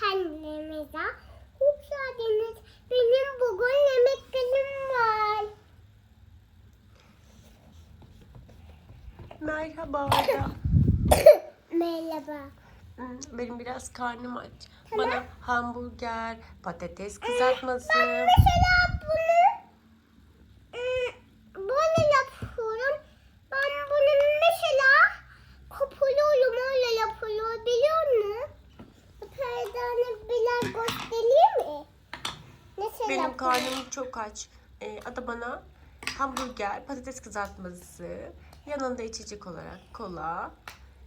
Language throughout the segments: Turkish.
kanalımıza hoş geldiniz. Benim bugün yemek günüm var. Merhaba. Merhaba. Hmm, Benim biraz karnım aç. Tamam. Bana hamburger, patates kızartması. Ben mesela bunu Benim karnım çok aç. Ee, Ada bana hamburger, patates kızartması, yanında içecek olarak kola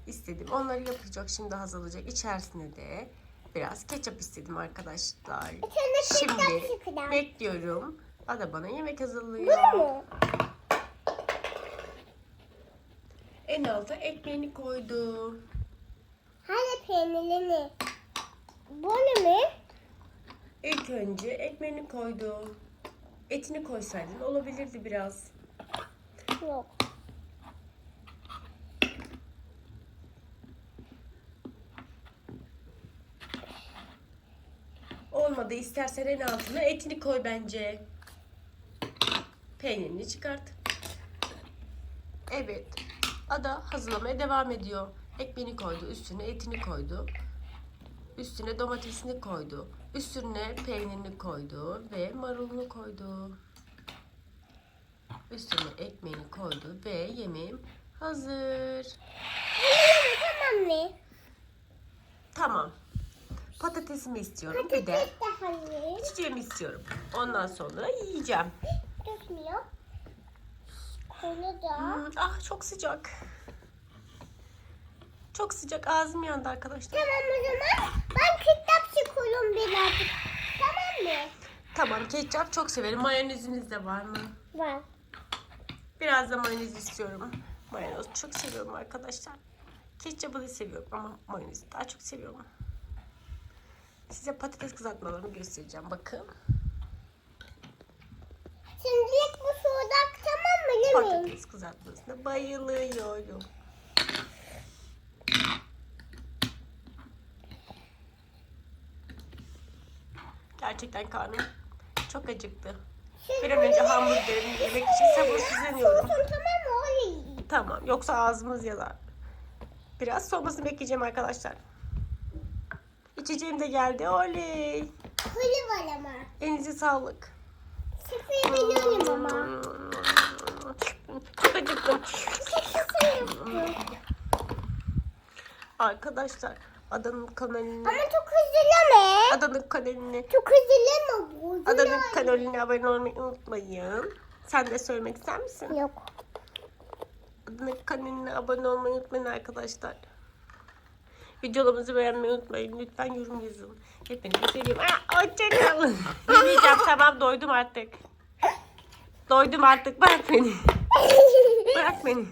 istedim. Onları yapacak şimdi hazırlayacak. İçerisine de biraz ketçap istedim arkadaşlar. Şimdi bekliyorum. Ada bana yemek hazırlıyor. Bunu? En alta ekmeğini koydu. Hani peynirini? Bunu mu? İlk önce ekmeğini koydu. Etini koysaydın olabilirdi biraz. Yok. Olmadı istersen en altına etini koy bence. Peynirini çıkart. Evet. Ada hazırlamaya devam ediyor. Ekmeğini koydu, üstüne etini koydu. Üstüne domatesini koydu. Üstüne peynirini koydu ve marulunu koydu. Üstüne ekmeğini koydu ve yemeğim hazır. Tamam mı? Tamam. Patatesimi istiyorum. Bir de Patates de hani. içeceğimi istiyorum. Ondan sonra yiyeceğim. Dökmüyor. Kolu da. Hmm, ah çok sıcak. Çok sıcak. Ağzım yandı arkadaşlar. Tamam o zaman ben kitap çıkıyorum birazcık. Tamam mı? Tamam ketçap çok severim. Mayoneziniz de var mı? Var. Biraz da mayonez istiyorum. Mayonez çok seviyorum arkadaşlar. Ketçapı da seviyorum ama mayonezi daha çok seviyorum. Size patates kızartmalarımı göstereceğim. Bakın. Şimdilik bu soğudak tamam mı? Mi? Patates kızartmasına bayılıyorum. Gerçekten karnım çok acıktı. Bir an önce hamburgerimi yemek için sabırsızlanıyorum. Tamam yoksa ağzımız yalar. Biraz soğumasını bekleyeceğim arkadaşlar. İçeceğim de geldi. Oley. Kolu var ama. Elinize sağlık. Sıfır biliyorum ama. Çok acıktım. Arkadaşlar adanın kanalını Ama çok hızlılama. Adanın kanalını Çok hızlılama bu. adanın kanalına abone olmayı unutmayın. Sen de söylemek ister misin? Yok. Adanın kanalına abone olmayı unutmayın arkadaşlar. Videolarımızı beğenmeyi unutmayın. Lütfen yorum yazın. Hepinizi seviyorum. Aa, Hoşçakalın. Ne diyeceğim tamam doydum artık. Doydum artık bırak beni. Bırak beni.